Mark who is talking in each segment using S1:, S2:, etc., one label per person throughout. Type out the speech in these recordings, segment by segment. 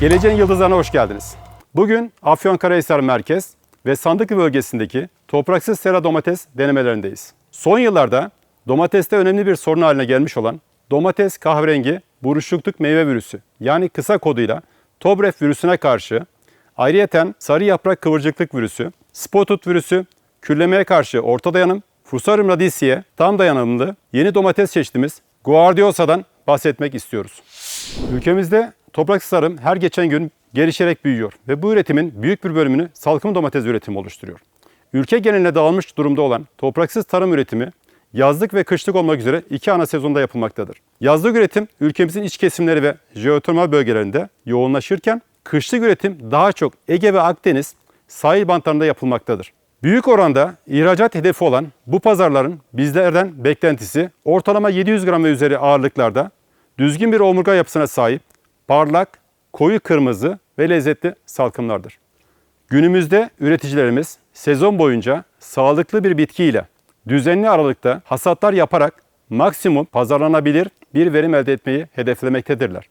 S1: Geleceğin Yıldızlarına hoş geldiniz. Bugün Afyonkarahisar Merkez ve Sandıklı bölgesindeki topraksız sera domates denemelerindeyiz. Son yıllarda domateste önemli bir sorun haline gelmiş olan domates kahverengi buruşukluk meyve virüsü yani kısa koduyla Tobref virüsüne karşı ayrıyeten sarı yaprak kıvırcıklık virüsü, spotut virüsü, küllemeye karşı orta dayanım, Fusarium radice'ye tam dayanımlı yeni domates çeşitimiz Guardiosa'dan bahsetmek istiyoruz. Ülkemizde topraksız tarım her geçen gün gelişerek büyüyor ve bu üretimin büyük bir bölümünü salkım domates üretimi oluşturuyor. Ülke geneline dağılmış durumda olan topraksız tarım üretimi yazlık ve kışlık olmak üzere iki ana sezonda yapılmaktadır. Yazlık üretim ülkemizin iç kesimleri ve jeotermal bölgelerinde yoğunlaşırken kışlık üretim daha çok Ege ve Akdeniz sahil bantlarında yapılmaktadır. Büyük oranda ihracat hedefi olan bu pazarların bizlerden beklentisi ortalama 700 gram ve üzeri ağırlıklarda düzgün bir omurga yapısına sahip parlak, koyu kırmızı ve lezzetli salkımlardır. Günümüzde üreticilerimiz sezon boyunca sağlıklı bir bitkiyle düzenli aralıkta hasatlar yaparak maksimum pazarlanabilir bir verim elde etmeyi hedeflemektedirler.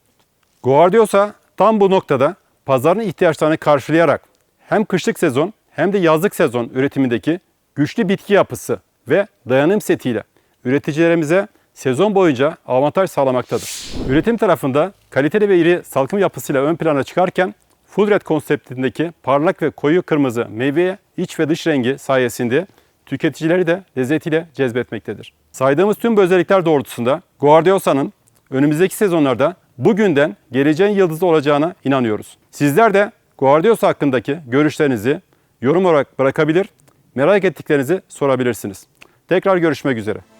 S1: Guardiosa tam bu noktada pazarın ihtiyaçlarını karşılayarak hem kışlık sezon hem de yazlık sezon üretimindeki güçlü bitki yapısı ve dayanım setiyle üreticilerimize sezon boyunca avantaj sağlamaktadır. Üretim tarafında kaliteli ve iri salkım yapısıyla ön plana çıkarken Full Red konseptindeki parlak ve koyu kırmızı meyveye iç ve dış rengi sayesinde tüketicileri de lezzetiyle cezbetmektedir. Saydığımız tüm bu özellikler doğrultusunda Guardiosa'nın önümüzdeki sezonlarda bugünden geleceğin yıldızı olacağına inanıyoruz. Sizler de Guardiosa hakkındaki görüşlerinizi yorum olarak bırakabilir, merak ettiklerinizi sorabilirsiniz. Tekrar görüşmek üzere.